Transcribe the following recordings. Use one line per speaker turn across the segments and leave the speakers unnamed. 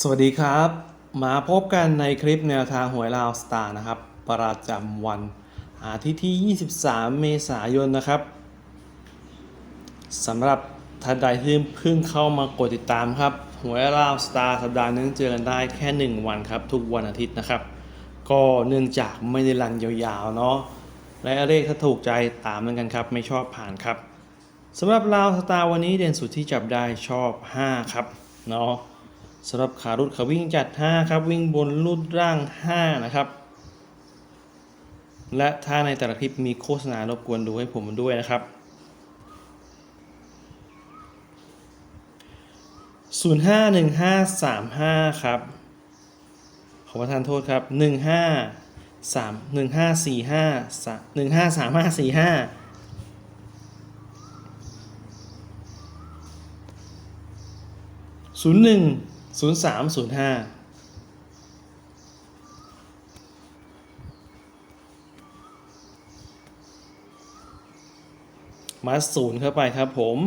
สวัสดีครับ มาพบกันในคลิปแนวทางหวยลาวสตาร์นะครับ ประจำวันอาทิตย์ที่ 23 เมษายนนะครับสำหรับท่านใดที่เพิ่งเข้ามากดติดตามครับหวยลาวสตาร์สัปดาห์นึงเจอกันได้แค่ 1 วันครับ ทุกวันอาทิตย์นะครับ ก็เนื่องจากไม่ได้รันยาวๆเนาะและเลขถ้าถูกใจตามกันครับ ไม่ชอบผ่านครับสำหรับลาวสตาร์วันนี้เด่นสุดที่จับได้ชอบ 5 ครับเนาะ สำหรับขารุดขาวิ่งจัด 5 ครับ วิ่งบนลุดร่าง 5 นะครับ และถ้าในแต่ละคลิปมีโฆษณารบกวนดูให้ผมด้วยนะครับ051535ครับ ขอประทานโทษครับ15 3 1545 153545ศูนย์หนึ่ง ศูนย์สามศูนย์ห้ามาศูนย์เข้าไปครับผม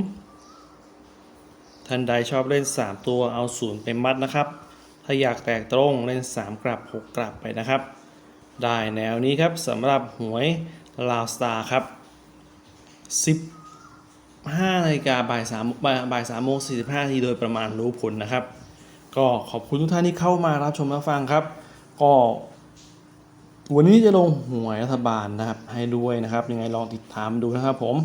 ท่านใดชอบเล่น 3 ตัวเอาศูนย์ไปมัดนะครับ ถ้าอยากแตกตรงเล่น 3 กลับ 6 กลับไปนะครับ ได้แนวนี้ครับสำหรับหวยลาวสตาร์ครับ 15นาฬิกาบ่ายสามบ่ายบ่ายสามโมงสี่สิบห้านาทีโดยประมาณรู้ผลนะครับ ก็ขอบคุณทุกท่านที่เข้ามารับชมรับฟังครับ ก็วันนี้จะลงหวยรัฐบาลนะครับ ให้ด้วยนะครับ ยังไงลองติดตามดูนะครับผม